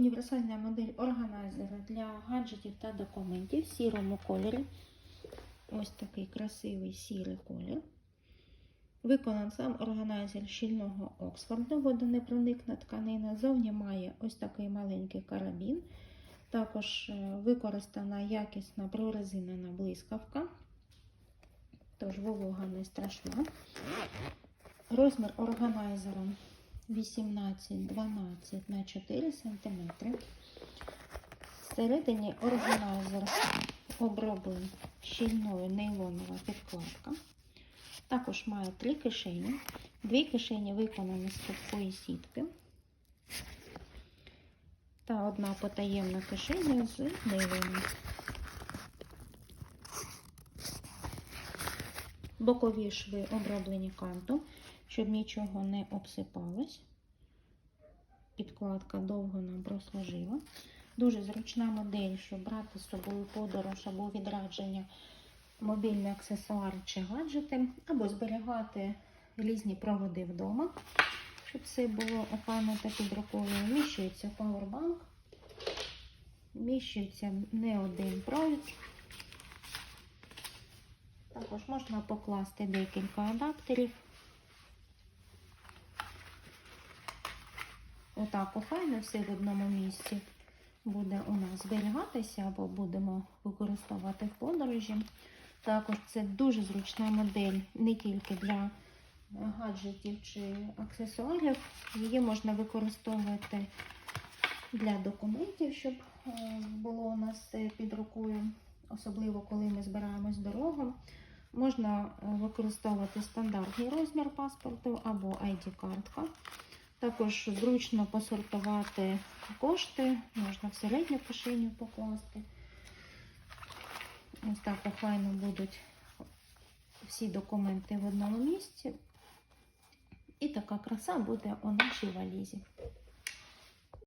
Універсальна модель органайзера для гаджетів та документів в сірому кольорі. Ось такий красивий сірий колір. Виконаний сам органайзер щільного Оксфорду, водонепроникна тканина. Зовні має ось такий маленький карабін. Також е, використана якісна прорезинена блискавка. Тож волога не страшна. Розмір органайзера 18-12 на 4 см. Всередині органайзер оброблений щільною нейлонова підкладка. Також має три кишені. Дві кишені виконані з сухої сітки. Та одна потаємна кишеня з нейлону. Бокові шви оброблені кантом, щоб нічого не обсипалось. Підкладка довго нам прослужила. Дуже зручна модель, щоб брати з собою подорож або відрадження мобільні аксесуари чи гаджети, або зберігати різні проводи вдома, щоб все було охайно та під рукою. Вміщується павербанк, вміщується не один провід. Також можна покласти декілька адаптерів. Отак охайно все в одному місці буде у нас зберігатися або будемо використовувати в подорожі. Також це дуже зручна модель не тільки для гаджетів чи аксесуарів. Її можна використовувати для документів, щоб е, було у нас під рукою, особливо коли ми збираємось дорогу. Можна е, використовувати стандартний розмір паспорту або ID-картка. Також зручно посортувати кошти, можна в середню кишеню покласти. Ось так охайно будуть всі документи в одному місці. І така краса буде у нашій валізі.